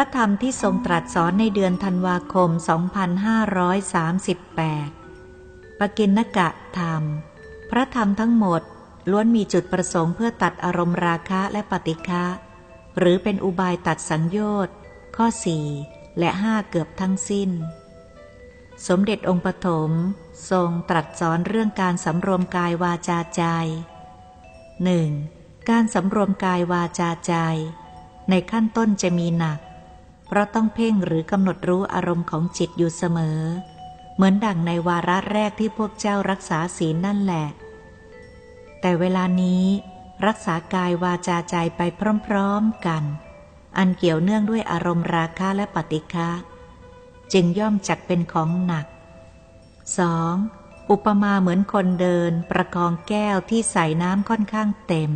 พระธรรมที่ทรงตรัสสอนในเดือนธันวาคม 2538 ปกินนกะธรรม พระธรรมทั้งหมดล้วนมีจุดประสงค์เพื่อตัดอารมณ์ราคะและปฏิฆะหรือเป็นอุบายตัดสังโยชน์ ข้อสี่และห้าเกือบทั้งสิ้น สมเด็จองค์ปฐมทรงตรัสสอนเรื่องการสำรวมกายวาจาใจหนึ่งการสำรวมกายวาจาใจ ในขั้นต้นจะมีหนัก เพราะต้องเพ่งหรือกำหนดรู้อารมณ์ของจิตอยู่เสมอ เหมือนดั่งในวาระแรกที่พวกเจ้ารักษาศีลนั่นแหละ แต่เวลานี้ รักษากายวาจาใจไปพร้อมๆกัน อันเกี่ยวเนื่องด้วยอารมณ์ราคะและปฏิฆะจึงย่อมจักเป็นของหนัก 2. อุปมาเหมือนคนเดินประคองแก้วที่ใส่น้ำค่อนข้างเต็ม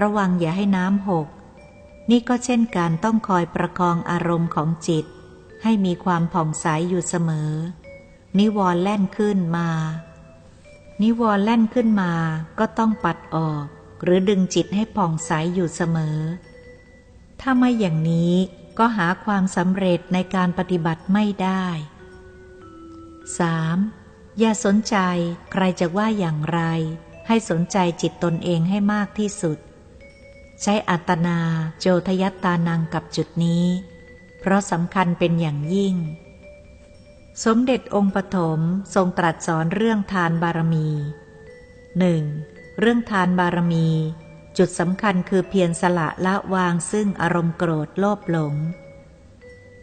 ระวังอย่าให้น้ำหก นี่ก็เช่นการต้องคอยประคองอารมณ์ของจิต ให้มีความผ่องใสอยู่เสมอ นิวรณ์แล่นขึ้นมา นิวรณ์แล่นขึ้นมาก็ต้องปัดออก หรือดึงจิตให้ผ่องใสอยู่เสมอ ถ้าไม่อย่างนี้ก็หาความสำเร็จในการปฏิบัติไม่ได้ 3. อย่าสนใจใครจะว่าอย่างไร ให้สนใจจิตตนเองให้มากที่สุด ใช้อัตนาโจทยตตานังกับจุดนี้ เพราะสำคัญเป็นอย่างยิ่ง สมเด็จองค์ปฐมทรงตรัสสอนเรื่องทานบารมีหนึ่งเรื่องทานบารมี จุดสำคัญคือเพียรสละละวางซึ่งอารมณ์โกรธโลภหลง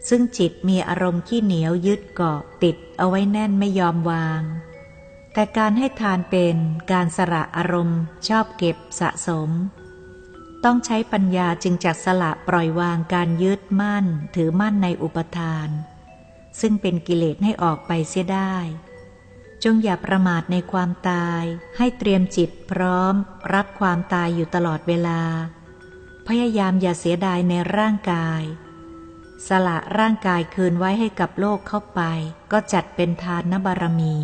ซึ่งจิตมีอารมณ์ขี้เหนียวยึดเกาะติดเอาไว้แน่นไม่ยอมวาง แต่การให้ทานเป็นการสละอารมณ์ชอบเก็บสะสม ต้องใช้ปัญญาจึงจักสละปล่อยวางการยึดมั่น ถือมั่นในอุปทาน ซึ่งเป็นกิเลสให้ออกไปเสียได้ จงอย่าประมาทในความตาย ให้เตรียมจิตพร้อม รับความตายอยู่ตลอดเวลา พยายามอย่าเสียดายในร่างกาย สละร่างกายคืนไว้ให้กับโลกเข้าไป ก็จัดเป็นทานนบารมี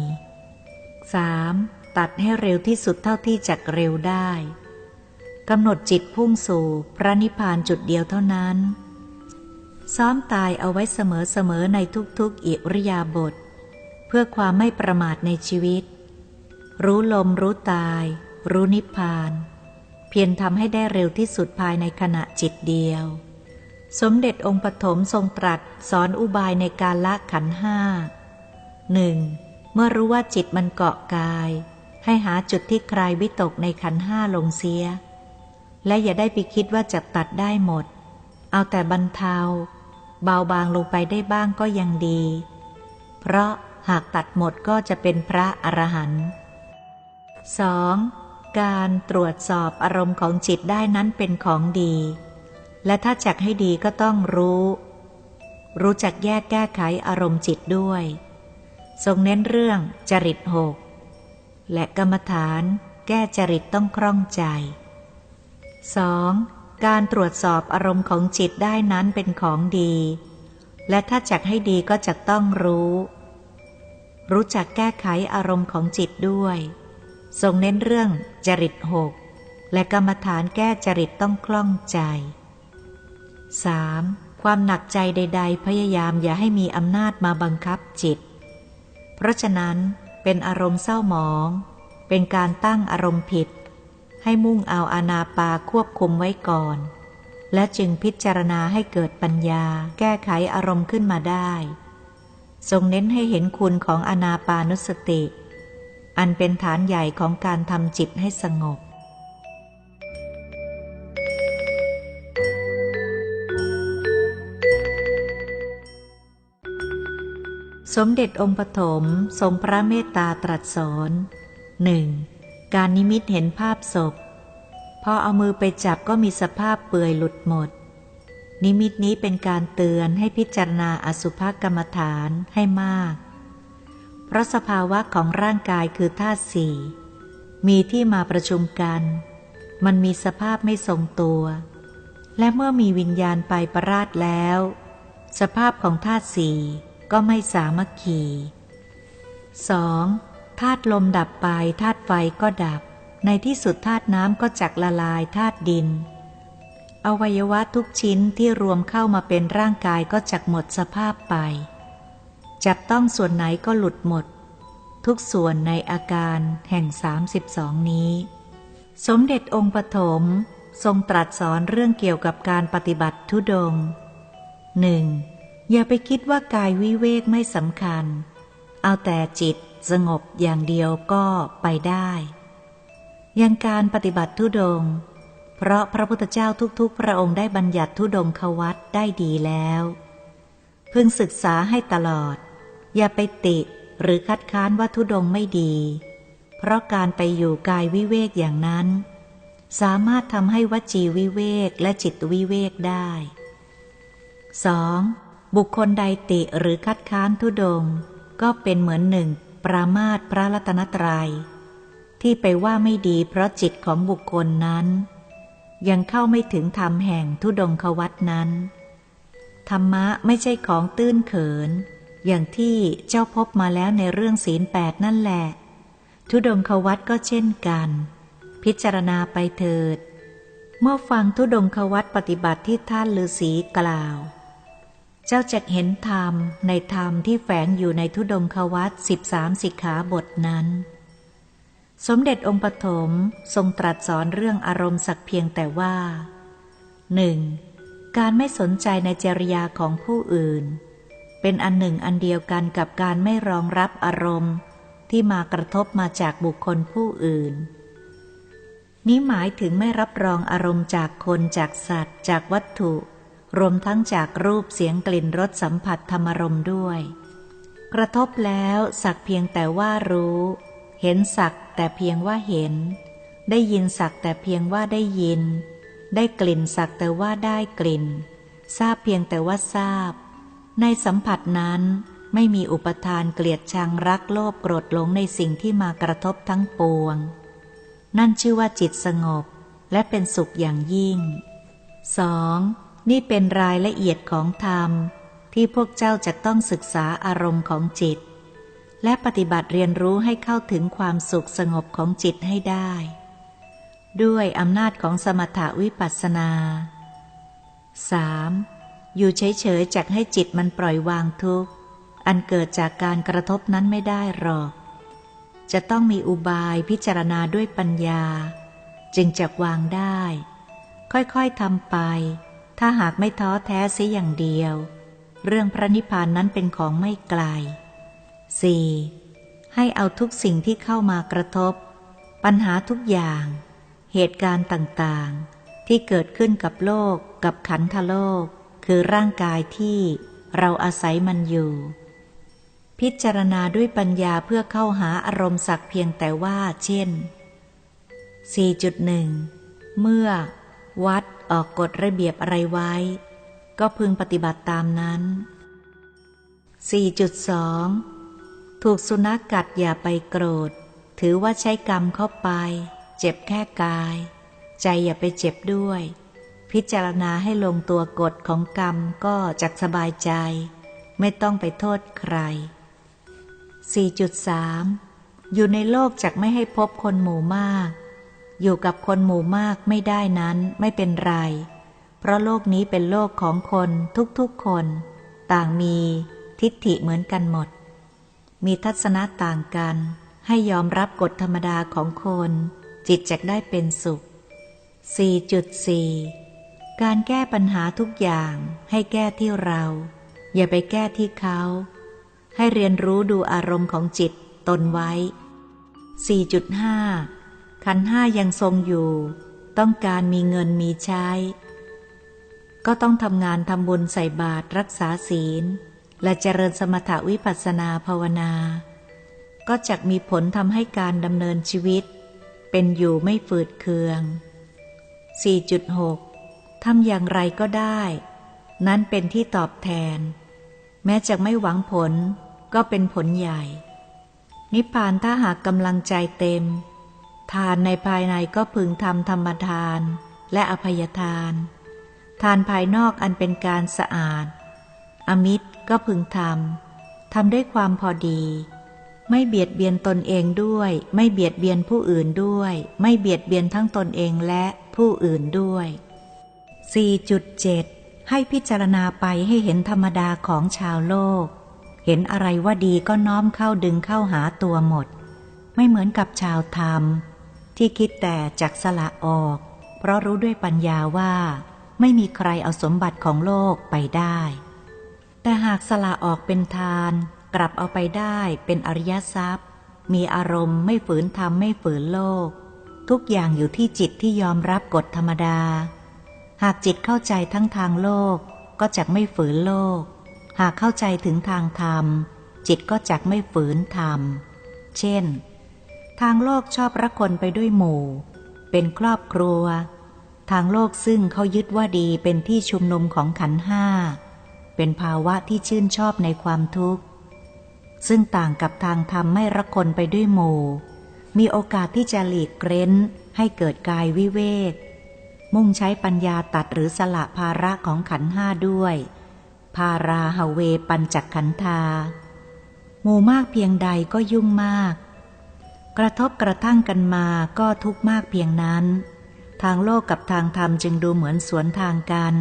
3. ตัดให้เร็วที่สุดเท่าที่จักเร็วได้ กำหนดจิตพุ่งสู่พระนิพพานจุดเดียวเท่านั้น ซ้อมตายเอาไว้เสมอๆในทุกๆอิริยาบถเพื่อความไม่ประมาทในชีวิต รู้ลมรู้ตาย รู้นิพพาน เพียรทำให้ได้เร็วที่สุดภายในขณะจิตเดียว สมเด็จองค์ปฐมทรงตรัสสอนอุบายในการละขันห้าหนึ่งเมื่อรู้ว่าจิตมันเกาะกาย ให้หาจุดที่คลายวิตกในขันห้าลงเสีย และอย่าได้ไปคิดว่าจะตัดได้หมด เอาแต่บรรเทา เบาบางลงไปได้บ้างก็ยังดี เพราะหากตัดหมดก็จะเป็นพระอรหันต์ 2. การตรวจสอบอารมณ์ของจิตได้นั้นเป็นของดี และถ้าจักให้ดีก็ต้องรู้ รู้จักแยกแก้ไขอารมณ์จิตด้วย ทรงเน้นเรื่องจริตหกและกรรมฐานแก้จริตต้องคล่องใจ 2. การตรวจสอบอารมณ์ของจิตได้นั้นเป็นของดี และถ้าจักให้ดีก็จะต้องรู้ รู้จักแก้ไขอารมณ์ของจิตด้วย ทรงเน้นเรื่องจริตหกและกรรมฐานแก้จริตต้องคล่องใจ 3. ความหนักใจใด ๆ พยายามอย่าให้มีอำนาจมาบังคับจิต เพราะฉะนั้นเป็นอารมณ์เศร้าหมอง เป็นการตั้งอารมณ์ผิด ให้มุ่งเอาอานาปาควบคุมไว้ก่อน และจึงพิจารณาให้เกิดปัญญา แก้ไขอารมณ์ขึ้นมาได้ ทรงเน้นให้เห็นคุณของอนาปานุสติ อันเป็นฐานใหญ่ของการทำจิตให้สงบสมเด็จองค์ปฐมทรงพระเมตตาตรัสสอนหนึ่ง การนิมิตเห็นภาพศพ พอเอามือไปจับก็มีสภาพเปื่อยหลุดหมด นิมิตนี้เป็นการเตือนให้พิจารณาอสุภกรรมฐานให้มาก เพราะสภาวะของร่างกายคือธาตุสี่มีที่มาประชุมกัน มันมีสภาพไม่ทรงตัว และเมื่อมีวิญญาณไปประราชแล้ว สภาพของธาตุสี่ก็ไม่สามัคคี 2. ธาตุลมดับไปธาตุไฟก็ดับ ในที่สุดธาตุน้ำก็จักละลายธาตุดิน อวัยวะทุกชิ้นที่รวมเข้ามาเป็นร่างกายก็จักหมดสภาพไป จับต้องส่วนไหนก็หลุดหมด ทุกส่วนในอาการแห่ง 32 นี้ สมเด็จองค์ปฐมทรงตรัสสอนเรื่องเกี่ยวกับการปฏิบัติทุดงหนึ่งอย่าไปคิดว่ากายวิเวกไม่สำคัญ เอาแต่จิต สงบอย่างเดียวก็ไปได้ ยังการปฏิบัติทุดง เพราะพระพุทธเจ้าทุกๆ พระองค์ได้บัญญัติทุดงควัตได้ดีแล้ว พึงศึกษาให้ตลอด อย่าไปติหรือคัดค้านว่าทุดงไม่ดี เพราะการไปอยู่กายวิเวกอย่างนั้น สามารถทำให้วจีวิเวกและจิตวิเวกได้ 2. บุคคลใดติหรือคัดค้านทุดง ก็เป็นเหมือนหนึ่ง ปรามาตพระรัตนตรยัย ที่ไปว่าไม่ดีเพราะจิตของบุคคลนั้น ยังเข้าไม่ถึงธรรมแห่งทุดงควัตนั้น ธรรมะไม่ใช่ของตื้นเขิน อย่างที่เจ้าพบมาแล้วในเรื่องศีลแปดนั่นแหละ ทุดงควัตก็เช่นกัน พิจารณาไปเถิด เมื่อฟังทุดงควัตปฏิบัติที่ท่านฤาษีกล่าว เจ้าจะเห็นธรรมในธรรมที่แฝงอยู่ในทุดงควัตสิบสามสิกขาบทนั้น สมเด็จองค์ปฐมทรงตรัสสอนเรื่องอารมณ์สักเพียงแต่ว่าหนึ่งการไม่สนใจในจริยาของผู้อื่น เป็นอันหนึ่งอันเดียวกันกับการไม่รองรับอารมณ์ที่มากระทบมาจากบุคคลผู้อื่น นี้หมายถึงไม่รับรองอารมณ์จากคนจากสัตว์ จากวัตถุ รวมทั้งจากรูปเสียงกลิ่นรสสัมผัสธรรมรมด้วย กระทบแล้วสักเพียงแต่ว่ารู้ เห็นสักแต่เพียงว่าเห็น ได้ยินสักแต่เพียงว่าได้ยิน ได้กลิ่นสักแต่ว่าได้กลิ่น ทราบเพียงแต่ว่าทราบ ในสัมผัสนั้นไม่มีอุปทานเกลียดชังรักโลภโกรธหลงในสิ่งที่มากระทบทั้งปวง นั่นชื่อว่าจิตสงบและเป็นสุขอย่างยิ่ง 2. นี่เป็นรายละเอียดของธรรม ที่พวกเจ้าจะต้องศึกษาอารมณ์ของจิต และปฏิบัติเรียนรู้ให้เข้าถึงความสุขสงบของจิตให้ได้ ด้วยอำนาจของสมถาวิปัสสนา 3. อยู่เฉยๆจักให้จิตมันปล่อยวางทุกข์ อันเกิดจากการกระทบนั้นไม่ได้หรอก จะต้องมีอุบายพิจารณาด้วยปัญญา จึงจะวางได้ ค่อยๆทำไป ถ้าหากไม่ท้อแท้เสียอย่างเดียว เรื่องพระนิพพานนั้นเป็นของไม่ไกล 4. ให้เอาทุกสิ่งที่เข้ามากระทบ ปัญหาทุกอย่าง เหตุการณ์ต่างๆ ที่เกิดขึ้นกับโลกกับขันธโลก คือร่างกายที่เราอาศัยมันอยู่ พิจารณาด้วยปัญญาเพื่อเข้าหาอารมณ์สักเพียงแต่ว่า เช่น 4.1 เมื่อ วัด ออกกฎระเบียบอะไรไว้ ก็พึงปฏิบัติตามนั้น 4.2 ถูกสุนัขกกัดอย่าไปโกรธ ถือว่าใช้กรรมเข้าไป เจ็บแค่กาย ใจอย่าไปเจ็บด้วย พิจารณาให้ลงตัวกฎของกรรมก็จักสบายใจ ไม่ต้องไปโทษใคร 4.3 อยู่ในโลกจักไม่ให้พบคนหมู่มาก อยู่กับคนหมู่มากไม่ได้นั้นไม่เป็นไร เพราะโลกนี้เป็นโลกของคนทุกๆคน ต่างมีทิฏฐิเหมือนกันหมด มีทัศนะต่างกัน ให้ยอมรับกฎธรรมดาของคน จิตจะได้เป็นสุข 4.4 การแก้ปัญหาทุกอย่างให้แก้ที่เรา อย่าไปแก้ที่เขา ให้เรียนรู้ดูอารมณ์ของจิตตนไว้ 4.5 ขันห้ายังทรงอยู่ ต้องการมีเงินมีใช้ ก็ต้องทำงานทำบุญใส่บาตรรักษาศีล และเจริญสมถวิปัสสนาภาวนา ก็จะมีผลทำให้การดำเนินชีวิต เป็นอยู่ไม่ฝืดเคือง 4.6 ทำอย่างไรก็ได้ นั้นเป็นที่ตอบแทน แม้จะไม่หวังผลก็เป็นผลใหญ่ นิพพานถ้าหากกำลังใจเต็ม ทานในภายในก็พึงทำธรรมทานและอภัยทาน ทานภายนอกอันเป็นการสะอาด อมิตรก็พึงทำ ทำด้วยความพอดี ไม่เบียดเบียนตนเองด้วย ไม่เบียดเบียนผู้อื่นด้วย ไม่เบียดเบียนทั้งตนเองและผู้อื่นด้วย 4.7 ให้พิจารณาไปให้เห็นธรรมดาของชาวโลก เห็นอะไรว่าดีก็น้อมเข้าดึงเข้าหาตัวหมด ไม่เหมือนกับชาวธรรม ที่คิดแต่จักสละออก เพราะรู้ด้วยปัญญาว่า ไม่มีใครเอาสมบัติของโลกไปได้ แต่หากสละออกเป็นทาน กลับเอาไปได้เป็นอริยทรัพย์ มีอารมณ์ไม่ฝืนธรรมไม่ฝืนโลก ทุกอย่างอยู่ที่จิตที่ยอมรับกฎธรรมดา หากจิตเข้าใจทั้งทางโลกก็จักไม่ฝืนโลก หากเข้าใจถึงทางธรรม จิตก็จักไม่ฝืนธรรม เช่น ทางโลกชอบรักคนไปด้วยหมู่ เป็นครอบครัว ทางโลกซึ่งเขายึดว่าดีเป็นที่ชุมนุมของขันห้า เป็นภาวะที่ชื่นชอบในความทุกข์ ซึ่งต่างกับทางธรรมไม่รักคนไปด้วยหมู่ มีโอกาสที่จะหลีกเร้นให้เกิดกายวิเวก มุ่งใช้ปัญญาตัดหรือสละภาระของขันห้าด้วยภาราหเวปัญจักขันธาหมู่มากเพียงใดก็ยุ่งมาก กระทบกระทั่งกันมาก็ทุกข์มากเพียงนั้น ทางโลกกับทางธรรมจึงดูเหมือนสวนทางกัน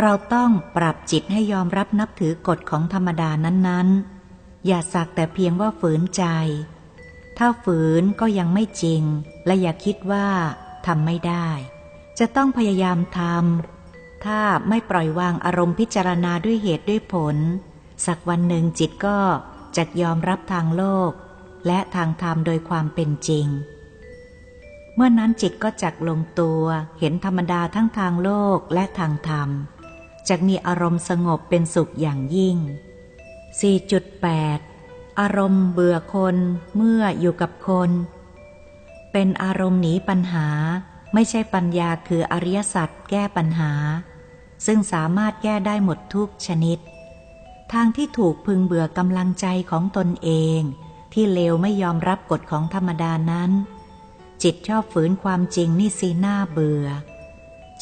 เราต้องปรับจิตให้ยอมรับนับถือกฎของธรรมดานั้นๆ อย่าสักแต่เพียงว่าฝืนใจ ถ้าฝืนก็ยังไม่จริง และอย่าคิดว่าทำไม่ได้ จะต้องพยายามทำถ้าไม่ปล่อยวางอารมณ์พิจารณาด้วยเหตุด้วยผล สักวันหนึ่งจิตก็จะยอมรับทางโลก และทางธรรมโดยความเป็นจริง เมื่อนั้นจิตก็จักลงตัวเห็นธรรมดาทั้งทางโลกและทางธรรมจักมีอารมณ์สงบเป็นสุขอย่างยิ่ง 4.8 อารมณ์เบื่อคนเมื่ออยู่กับคน เป็นอารมณ์หนีปัญหา ไม่ใช่ปัญญาคืออริยสัจแก้ปัญหา ซึ่งสามารถแก้ได้หมดทุกชนิด ทางที่ถูกพึงเบื่อกำลังใจของตนเอง ที่เลวไม่ยอมรับกฎของธรรมดานั้น จิตชอบฝืนความจริงนี่สีหน้าเบื่อ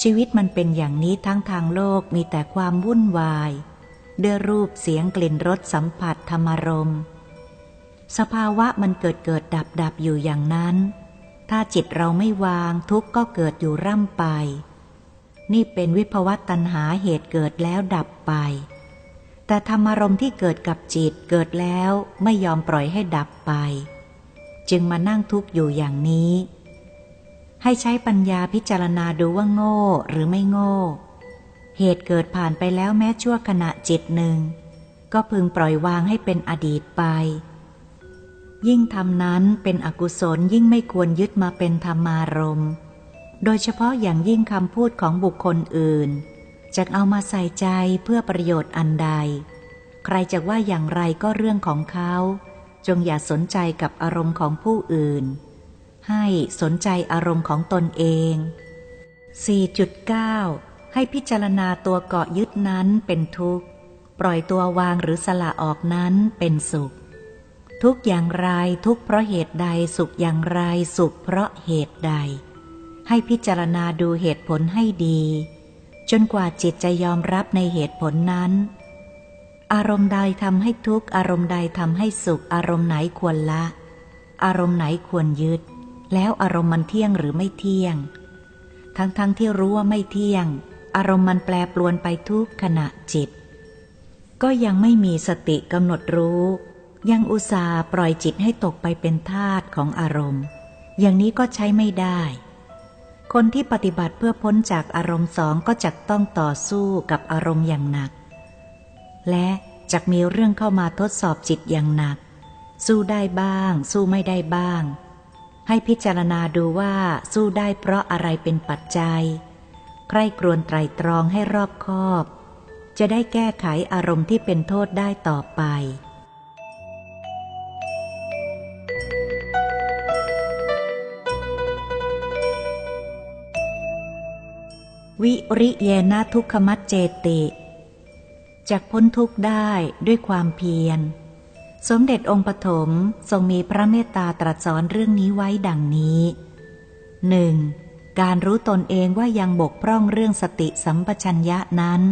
ชีวิตมันเป็นอย่างนี้ทั้งทางโลกมีแต่ความวุ่นวายด้วยรูปเสียงกลิ่นรสสัมผัสธรรมรม สภาวะมันเกิดเกิดดับดับอยู่อย่างนั้น ถ้าจิตเราไม่วางทุกข์ก็เกิดอยู่ร่ำไป นี่เป็นวิภวตตัณหาเหตุเกิดแล้วดับไป แต่ธรรมารมที่เกิดกับจิตเกิดแล้วไม่ยอมปล่อยให้ดับไป จึงมานั่งทุกข์อยู่อย่างนี้ ให้ใช้ปัญญาพิจารณาดูว่าโง่หรือไม่โง่ เหตุเกิดผ่านไปแล้วแม้ชั่วขณะจิตหนึ่ง ก็พึงปล่อยวางให้เป็นอดีตไป ยิ่งทำนั้นเป็นอกุศลยิ่งไม่ควรยึดมาเป็นธรรมารมโดยเฉพาะอย่างยิ่งคำพูดของบุคคลอื่น จะเอามาใส่ใจเพื่อประโยชน์อันใด ใครจะว่าอย่างไรก็เรื่องของเขา จงอย่าสนใจกับอารมณ์ของผู้อื่น ให้สนใจอารมณ์ของตนเอง 4.9 ให้พิจารณาตัวเกาะยึดนั้นเป็นทุกข์ ปล่อยตัววางหรือสละออกนั้นเป็นสุข ทุกอย่างไรทุกเพราะเหตุใดสุขอย่างไรสุขเพราะเหตุใด ให้พิจารณาดูเหตุผลให้ดี จนกว่าจิตจะยอมรับในเหตุผลนั้น อารมณ์ใดทำให้ทุกข์อารมณ์ใดทำให้สุข อารมณ์ไหนควรละ อารมณ์ไหนควรยึด แล้วอารมณ์มันเที่ยงหรือไม่เที่ยง ทั้งๆทที่รู้ว่าไม่เที่ยง อารมณ์มันแปรปรวนไปทุกขณะจิต ก็ยังไม่มีสติกำหนดรู้ ยังอุตส่าห์ปล่อยจิตให้ตกไปเป็นทาตของอารมณ์ อย่างนี้ก็ใช้ไม่ได้ คนที่ปฏิบัติเพื่อพ้นจากอารมณ์สองก็จะต้องต่อสู้กับอารมณ์อย่างหนัก และจะมีเรื่องเข้ามาทดสอบจิตอย่างหนัก สู้ได้บ้าง สู้ไม่ได้บ้าง ให้พิจารณาดูว่าสู้ได้เพราะอะไรเป็นปัจจัย ใคร่ครวญไตรตรองให้รอบคอบ จะได้แก้ไขอารมณ์ที่เป็นโทษได้ต่อไป วิริเยนะทุกขมัจเจติจากพ้นทุกข์ได้ด้วยความเพียร สมเด็จองค์ปฐมทรงมีพระเมตตาตรัสสอนเรื่องนี้ไว้ดังนี้หนึ่งการรู้ตนเองว่ายังบกพร่องเรื่องสติสัมปชัญญะนั้น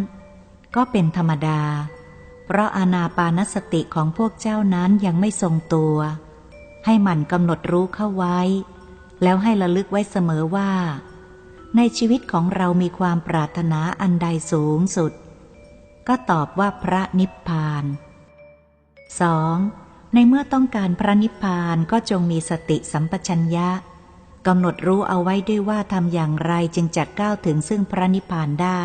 ก็เป็นธรรมดา เพราะอานาปานสติของพวกเจ้านั้นยังไม่ทรงตัว ให้หมั่นกำหนดรู้เข้าไว้ แล้วให้ระลึกไว้เสมอว่า ในชีวิตของเรามีความปรารถนาอันใดสูงสุด ก็ตอบว่าพระนิพพาน 2. ในเมื่อต้องการพระนิพพานก็จงมีสติสัมปชัญญะกำหนดรู้เอาไว้ด้วยว่าทำอย่างไรจึงจะก้าวถึงซึ่งพระนิพพานได้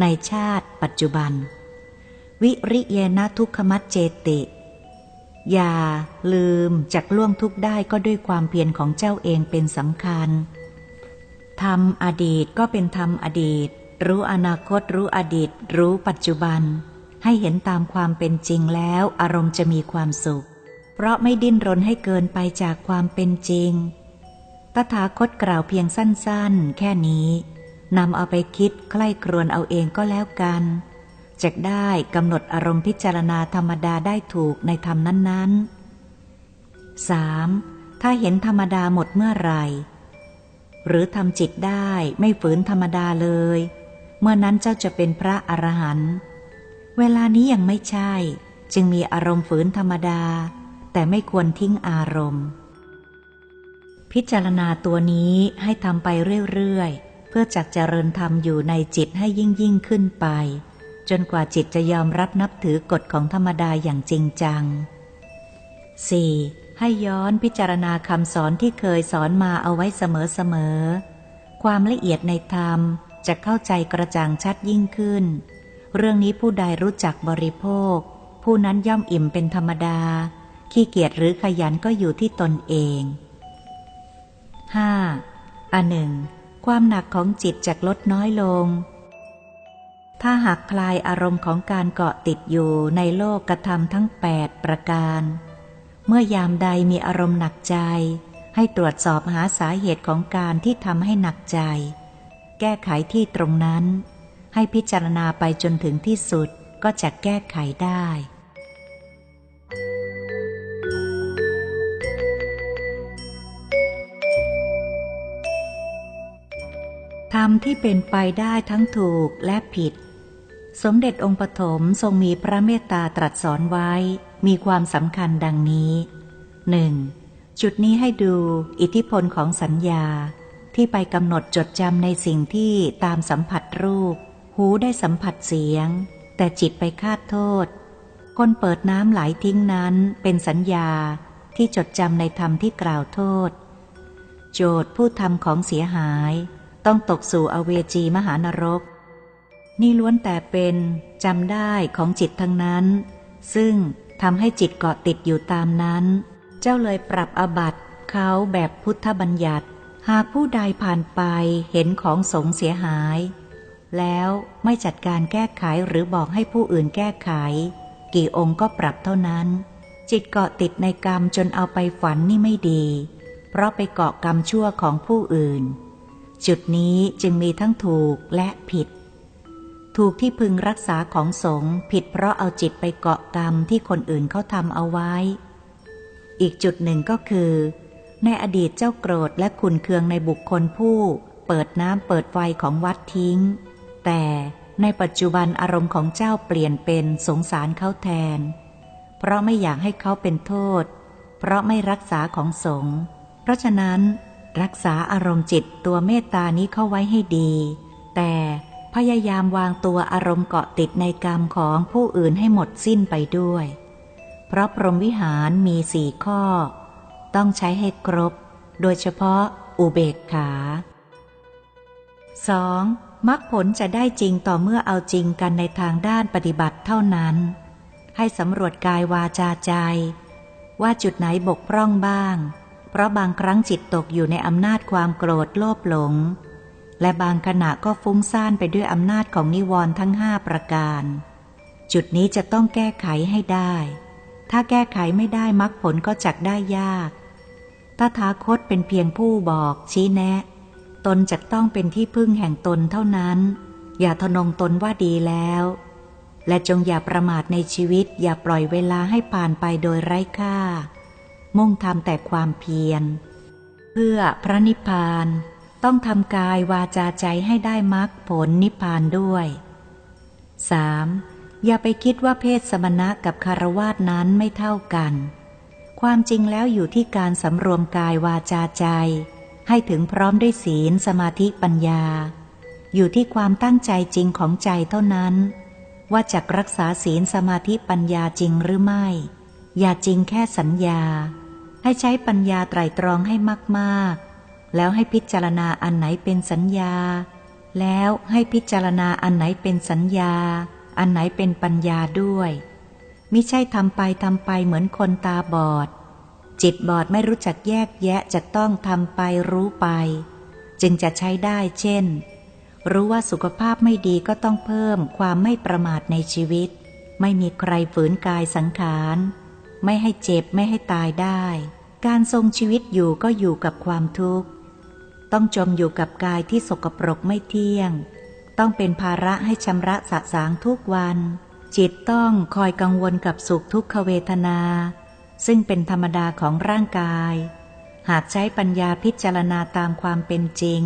ในชาติปัจจุบัน วิริเยนะทุกขมัจเจติ อย่า ลืมจากล่วงทุกได้ก็ด้วยความเพียรของเจ้าเองเป็นสำคัญ ทำอดีตก็เป็นธรรมอดีต รู้อนาคตรู้อดีต รู้ปัจจุบัน ให้เห็นตามความเป็นจริงแล้ว อารมณ์จะมีความสุข เพราะไม่ดิ้นรนให้เกินไปจากความเป็นจริง ตถาคตกล่าวเพียงสั้นๆ แค่นี้นำเอาไปคิดใคล้ครวนเอาเองก็แล้วกันจะได้กำหนดอารมณ์พิจารณาธรรมดาได้ถูกในธรรมนั้นๆ 3. ถ้าเห็นธรรมดาหมดเมื่อไหร่ หรือทำจิตได้ไม่ฝืนธรรมดาเลย เมื่อนั้นเจ้าจะเป็นพระอรหันต์เวลานี้ยังไม่ใช่ จึงมีอารมณ์ฝืนธรรมดา แต่ไม่ควรทิ้งอารมณ์ พิจารณาตัวนี้ให้ทำไปเรื่อยๆ เพื่อจักเจริญธรรมอยู่ในจิตให้ยิ่งยิ่งขึ้นไป จนกว่าจิตจะยอมรับนับถือกฎของธรรมดาอย่างจริงจัง 4. ให้ย้อนพิจารณาคำสอนที่เคยสอนมาเอาไว้เสมอๆ ความละเอียดในธรรมจะเข้าใจกระจ่างชัดยิ่งขึ้น เรื่องนี้ผู้ใดรู้จักบริโภค ผู้นั้นย่อมอิ่มเป็นธรรมดา ขี้เกียจหรือขยันก็อยู่ที่ตนเอง 5. อันหนึ่ง ความหนักของจิตจะลดน้อยลง ถ้าหากคลายอารมณ์ของการเกาะติดอยู่ในโลกกระทำทั้ง 8 ประการ เมื่อยามใดมีอารมณ์หนักใจ ให้ตรวจสอบหาสาเหตุของการที่ทำให้หนักใจ แก้ไขที่ตรงนั้น ให้พิจารณาไปจนถึงที่สุดก็จะแก้ไขได้ธรรมที่เป็นไปได้ทั้งถูกและผิด สมเด็จองค์ปฐมทรงมีพระเมตตาตรัสสอนไว้ มีความสำคัญดังนี้หนึ่งจุดนี้ให้ดูอิทธิพลของสัญญา ที่ไปกำหนดจดจำในสิ่งที่ตามสัมผัสรูป หูได้สัมผัสเสียง แต่จิตไปคาดโทษ คนเปิดน้ำไหลทิ้งนั้นเป็นสัญญาที่จดจำในธรรมที่กล่าวโทษ โจทย์ผู้ทำของเสียหาย ต้องตกสู่อเวจีมหานรก นี่ล้วนแต่เป็นจำได้ของจิตทั้งนั้น ซึ่ง ทำให้จิตเกาะติดอยู่ตามนั้น เจ้าเลยปรับอบัตเขาแบบพุทธบัญญัติ หากผู้ใดผ่านไปเห็นของสงเสียหาย แล้วไม่จัดการแก้ไขหรือบอกให้ผู้อื่นแก้ไข กี่องค์ก็ปรับเท่านั้น จิตเกาะติดในกรรมจนเอาไปฝันนี่ไม่ดี เพราะไปเกาะกรรมชั่วของผู้อื่น จุดนี้จึงมีทั้งถูกและผิด ถูกที่พึงรักษาของสงฆ์ผิดเพราะเอาจิตไปเกาะกรรมที่คนอื่นเขาทำเอาไว้ อีกจุดหนึ่งก็คือ ในอดีตเจ้าโกรธและขุนเคืองในบุคคลผู้ เปิดน้ำเปิดไฟของวัดทิ้ง แต่ในปัจจุบันอารมณ์ของเจ้าเปลี่ยนเป็นสงสารเขาแทน เพราะไม่อยากให้เขาเป็นโทษ เพราะไม่รักษาของสงฆ์เพราะฉะนั้น รักษาอารมณ์จิตตัวเมตตานี้เข้าไว้ให้ดี แต่ พยายามวางตัวอารมณ์เกาะติดในกรรมของผู้อื่นให้หมดสิ้นไปด้วย เพราะพรหมวิหารมีสี่ข้อ ต้องใช้ให้ครบ โดยเฉพาะอุเบกขา 2. มรรคผลจะได้จริงต่อเมื่อเอาจริงกันในทางด้านปฏิบัติเท่านั้น ให้สำรวจกายวาจาใจ ว่าจุดไหนบกพร่องบ้าง เพราะบางครั้งจิตตกอยู่ในอำนาจความโกรธโลภหลง และบางขณะก็ฟุ้งซ่านไปด้วยอำนาจของนิวรณ์ทั้งห้าประการ จุดนี้จะต้องแก้ไขให้ได้ ถ้าแก้ไขไม่ได้มรรคผลก็จักได้ยากตถาคตเป็นเพียงผู้บอกชี้แนะ ตนจะต้องเป็นที่พึ่งแห่งตนเท่านั้น อย่าทนงตนว่าดีแล้ว และจงอย่าประมาทในชีวิต อย่าปล่อยเวลาให้ผ่านไปโดยไร้ค่า มุ่งทำแต่ความเพียร เพื่อพระนิพพาน ต้องทำกายวาจาใจให้ได้มรรคผลนิพพานด้วย 3. อย่าไปคิดว่าเพศสมณะกับคารวาสนั้นไม่เท่ากัน ความจริงแล้วอยู่ที่การสำรวมกายวาจาใจ ให้ถึงพร้อมด้วยศีลสมาธิปัญญา อยู่ที่ความตั้งใจจริงของใจเท่านั้น ว่าจะรักษาศีลสมาธิปัญญาจริงหรือไม่ อย่าจริงแค่สัญญา ให้ใช้ปัญญาไตรตรองให้มากๆ แล้วให้พิจารณาอันไหนเป็นสัญญา แล้วให้พิจารณาอันไหนเป็นสัญญา อันไหนเป็นปัญญาด้วยมิใช่ทำไปทำไปเหมือนคนตาบอด จิตบอดไม่รู้จักแยกแยะจะต้องทำไปรู้ไป จึงจะใช้ได้เช่น รู้ว่าสุขภาพไม่ดีก็ต้องเพิ่มความไม่ประมาทในชีวิต ไม่มีใครฝืนกายสังขาร ไม่ให้เจ็บไม่ให้ตายได้ การทรงชีวิตอยู่ก็อยู่กับความทุกข์ ต้องจมอยู่กับกายที่สกปรกไม่เที่ยง ต้องเป็นภาระให้ชำระสะสางทุกวัน จิตต้องคอยกังวลกับสุขทุกขเวทนา ซึ่งเป็นธรรมดาของร่างกาย หากใช้ปัญญาพิจารณาตามความเป็นจริง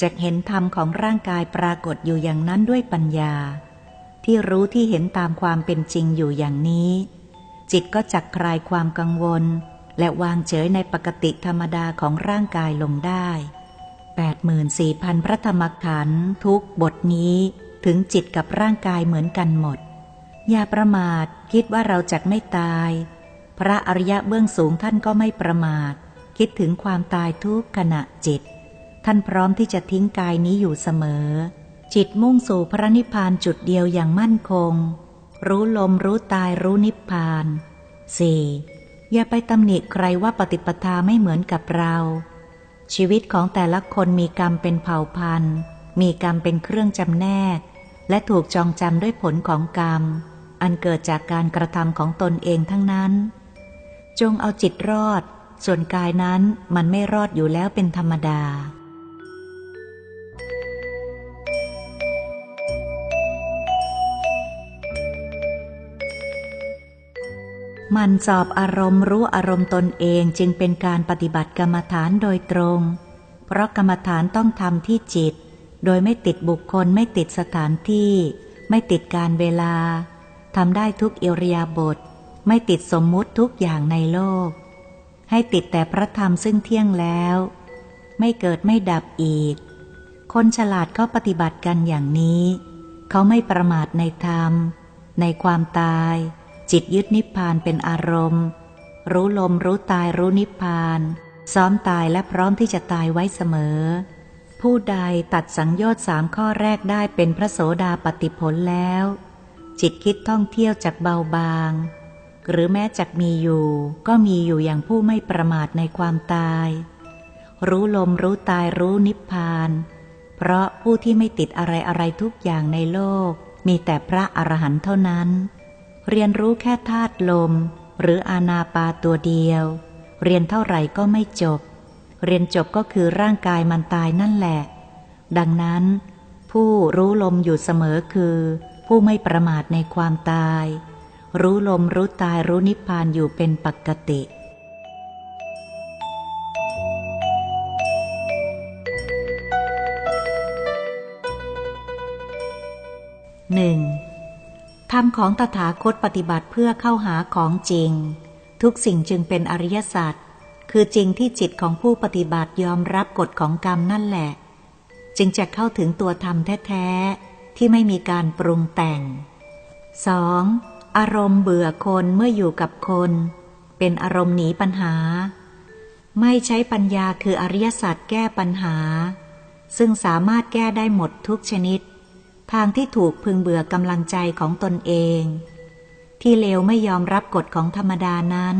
จะเห็นธรรมของร่างกายปรากฏอยู่อย่างนั้นด้วยปัญญา ที่รู้ที่เห็นตามความเป็นจริงอยู่อย่างนี้ จิตก็จักคลายความกังวล และวางเฉยในปกติธรรมดาของร่างกายลงได้ 84,000 พระธรรมขันธ์ทุกบทนี้ถึงจิตกับร่างกายเหมือนกันหมด อย่าประมาทคิดว่าเราจะไม่ตาย พระอริยะเบื้องสูงท่านก็ไม่ประมาท คิดถึงความตายทุกขณะจิต ท่านพร้อมที่จะทิ้งกายนี้อยู่เสมอ จิตมุ่งสู่พระนิพพานจุดเดียวอย่างมั่นคง รู้ลมรู้ตายรู้นิพพาน 4. อย่าไปตำหนิใครว่าปฏิปทาไม่เหมือนกับเรา ชีวิตของแต่ละคนมีกรรมเป็นเผ่าพันธุ์ มีกรรมเป็นเครื่องจำแนก และถูกจองจำด้วยผลของกรรม อันเกิดจากการกระทำของตนเองทั้งนั้น จงเอาจิตรอด ส่วนกายนั้นมันไม่รอดอยู่แล้วเป็นธรรมดา มันสอบอารมณ์รู้อารมณ์ตนเองจึงเป็นการปฏิบัติกรรมฐานโดยตรง เพราะกรรมฐานต้องทำที่จิต โดยไม่ติดบุคคลไม่ติดสถานที่ ไม่ติดการเวลาทำได้ทุกเอิริยาบถไม่ติดสมมุติทุกอย่างในโลก ให้ติดแต่พระธรรมซึ่งเที่ยงแล้ว ไม่เกิดไม่ดับอีก คนฉลาดก็ปฏิบัติกันอย่างนี้ เขาไม่ประมาทในธรรม ในความตาย จิตยึดนิพพานเป็นอารมณ์ รู้ลมรู้ตายรู้นิพพาน ซ้อมตายและพร้อมที่จะตายไว้เสมอ ผู้ใดตัดสังโยชน์สามข้อแรกได้เป็นพระโสดาปติผลแล้ว จิตคิดท่องเที่ยวจากเบาบาง หรือแม้จักมีอยู่ ก็มีอยู่อย่างผู้ไม่ประมาทในความตาย รู้ลมรู้ตายรู้นิพพาน เพราะผู้ที่ไม่ติดอะไรอะไรทุกอย่างในโลก มีแต่พระอรหันต์เท่านั้น เรียนรู้แค่ธาตุลม หรืออานาปาตัวเดียว เรียนเท่าไหร่ก็ไม่จบ เรียนจบก็คือร่างกายมันตายนั่นแหละ ดังนั้น ผู้รู้ลมอยู่เสมอคือ ผู้ไม่ประมาทในความตาย รู้ลมรู้ตายรู้นิพพานอยู่เป็นปกติหนึ่ง ธรรมของตถาคตปฏิบัติเพื่อเข้าหาของจริง ทุกสิ่งจึงเป็นอริยสัจคือจริงที่จิตของผู้ปฏิบัติยอมรับกฎของกรรมนั่นแหละ จึงจะเข้าถึงตัวธรรมแท้ ๆ ที่ไม่มีการปรุงแต่ง 2. อารมณ์เบื่อคนเมื่ออยู่กับคน เป็นอารมณ์หนีปัญหา ไม่ใช้ปัญญาคืออริยสัจแก้ปัญหา ซึ่งสามารถแก้ได้หมดทุกชนิด ทางที่ถูกพึงเบื่อกำลังใจของตนเอง ที่เลวไม่ยอมรับกฎของธรรมดานั้น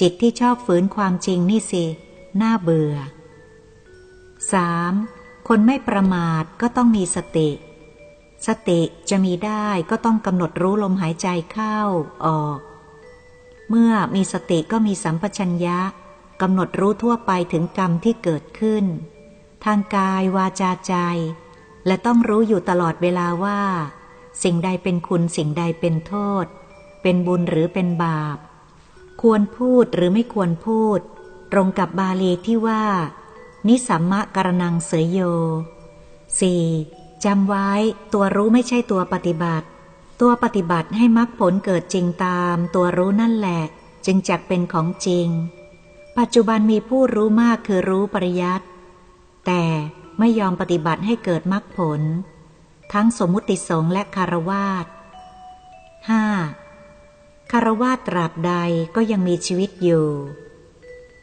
จิตที่ชอบฝืนความจริงนี่สิ น่าเบื่อ 3. คนไม่ประมาทก็ต้องมีสติ สติจะมีได้ก็ต้องกำหนดรู้ลมหายใจเข้าออก เมื่อมีสติก็มีสัมปชัญญะกำหนดรู้ทั่วไปถึงกรรมที่เกิดขึ้น ทางกายวาจาใจ และต้องรู้อยู่ตลอดเวลาว่า สิ่งใดเป็นคุณสิ่งใดเป็นโทษ เป็นบุญหรือเป็นบาป ควรพูดหรือไม่ควรพูด ตรงกับบาลีที่ว่า นิสัมมะกรนังเสยโย 4. จำไว้ตัวรู้ไม่ใช่ตัวปฏิบัติ ตัวปฏิบัติให้มรรคผลเกิดจริงตาม ตัวรู้นั่นแหละ จึงจักเป็นของจริงปปัจจุบันมีผู้รู้มากคือรู้ปริยัติแต่ ไม่ยอมปฏิบัติให้เกิดมรรคผล ทั้งสมมุติสงฆ์และคารวาส 5. คารวาสตราบใดก็ยังมีชีวิตอยู่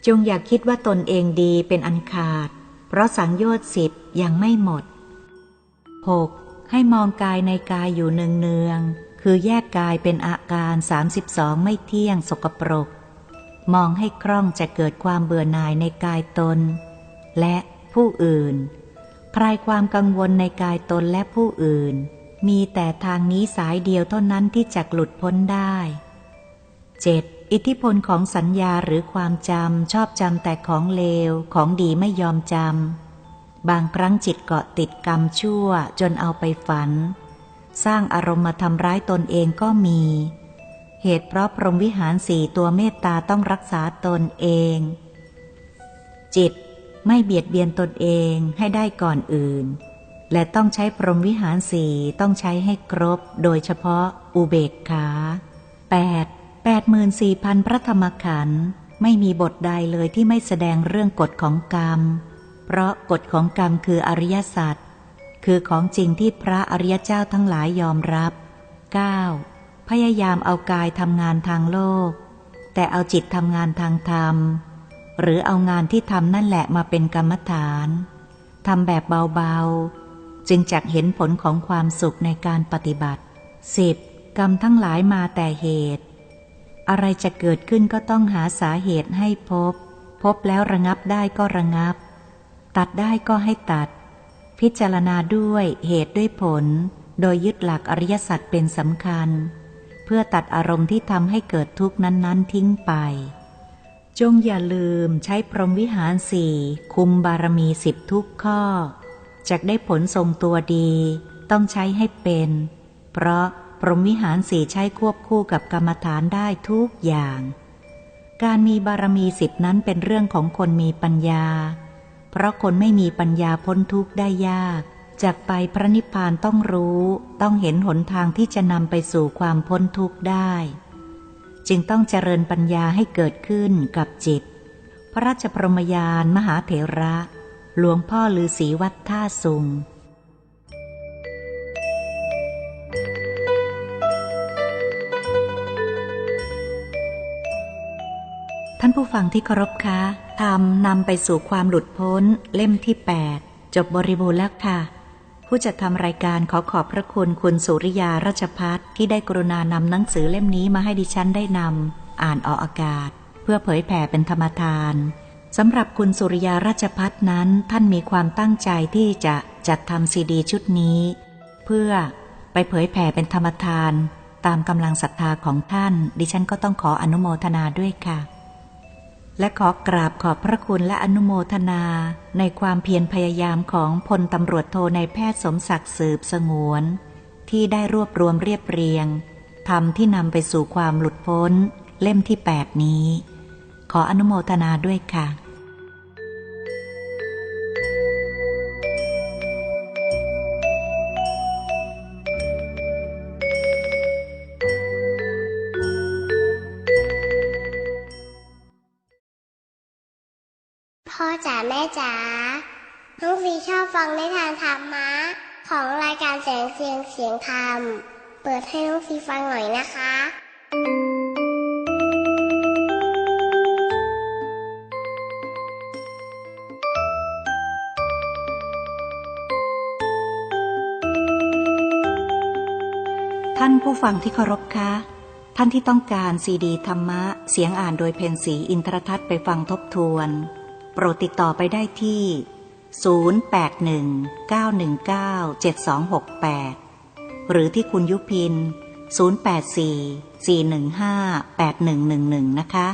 จงอย่าคิดว่าตนเองดีเป็นอันขาด เพราะสังโยชน์สิบยังไม่หมด 6. ให้มองกายในกายอยู่เนืองๆคือแยกกายเป็นอาการ 32 ไม่เที่ยงสกปรก มองให้คล่องจะเกิดความเบื่อหน่ายในกายตน และผู้อื่น คลายความกังวลในกายตนและผู้อื่น มีแต่ทางนี้สายเดียวเท่านั้นที่จะหลุดพ้นได้ 7. อิทธิพลของสัญญาหรือความจำ ชอบจำแต่ของเลว ของดีไม่ยอมจำ บางครั้งจิตเกาะติดกรรมชั่วจนเอาไปฝัน สร้างอารมณ์มาทำร้ายตนเองก็มี เหตุเพราะพรหมวิหารสี่ตัวเมตตาต้องรักษาตนเอง จิต ไม่เบียดเบียนตนเองให้ได้ก่อนอื่น และต้องใช้พรหมวิหารสี่ต้องใช้ให้ครบ โดยเฉพาะอุเบกขา 8. 84,000 พระธรรมขันธ์ไม่มีบทใดเลยที่ไม่แสดงเรื่องกฎของกรรม เพราะกฎของกรรมคืออริยสัจคือของจริงที่พระอริยเจ้าทั้งหลายยอมรับ 9. พยายามเอากายทำงานทางโลก แต่เอาจิตทำงานทางธรรม หรือเอางานที่ทำนั่นแหละมาเป็นกรรมฐานทำแบบเบาๆ จึงจักเห็นผลของความสุขในการปฏิบัติ 10. กรรมทั้งหลายมาแต่เหตุ อะไรจะเกิดขึ้นก็ต้องหาสาเหตุให้พบ พบแล้วระงับได้ก็ระงับ ตัดได้ก็ให้ตัด พิจารณาด้วยเหตุด้วยผล โดยยึดหลักอริยสัจเป็นสำคัญ เพื่อตัดอารมณ์ที่ทำให้เกิดทุกข์นั้น ๆ ทิ้งไป จงอย่าลืมใช้พรหมวิหารสี่คุมบารมีสิบทุกข้อจะได้ผลทรงตัวดี ต้องใช้ให้เป็น เพราะพรหมวิหารสี่ใช้ควบคู่กับกรรมฐานได้ทุกอย่าง การมีบารมีสิบนั้นเป็นเรื่องของคนมีปัญญา เพราะคนไม่มีปัญญาพ้นทุกข์ได้ยากจากไปพระนิพพานต้องรู้ ต้องเห็นหนทางที่จะนำไปสู่ความพ้นทุกข์ได้ จึงต้องเจริญปัญญาให้เกิดขึ้นกับจิต พระราชพรหมยานมหาเถระ หลวงพ่อลือศรีวัดท่าสุงท่านผู้ฟังที่เคารพคะธรรมนำไปสู่ความหลุดพ้นเล่มที่ 8 จบบริบูรณ์แล้วค่ะ ผู้จัดทำรายการขอขอบพระคุณคุณสุริยาราชพัฒน์ที่ได้กรุณานำหนังสือเล่มนี้มาให้ดิฉันได้นำอ่านออกอากาศ เพื่อเผยแผ่เป็นธรรมทานสำหรับคุณสุริยาราชพัฒน์นั้นท่านมีความตั้งใจที่จะจัดทำซีดีชุดนี้ เพื่อไปเผยแผ่เป็นธรรมทาน ตามกำลังศรัทธาของท่าน ดิฉันก็ต้องขออนุโมทนาด้วยค่ะ และขอกราบขอบพระคุณและอนุโมทนาในความเพียรพยายามของพลตำรวจโทในแพทย์สมศักดิ์สืบสงวน ที่ได้รวบรวมเรียบเรียงทำที่นำไปสู่ความหลุดพ้น เล่มที่ 8 นี้ ขออนุโมทนาด้วยค่ะ ม่จ๋าน้องฟีชอบฟังนิทานธรรมะ ของรายการแสงเสียงเสียงธรรม เปิดให้น้องฟีฟังหน่อยนะคะ ท่านผู้ฟังที่เคารพคะท่านที่ต้องการซีดีธรรมะ เสียงอ่านโดยเพนสีอินทรทัศน์ไปฟังทบทวน โปรดติดต่อไปได้ที่ 0819197268 หรือที่คุณยุพิน 084-415-8111 นะคะ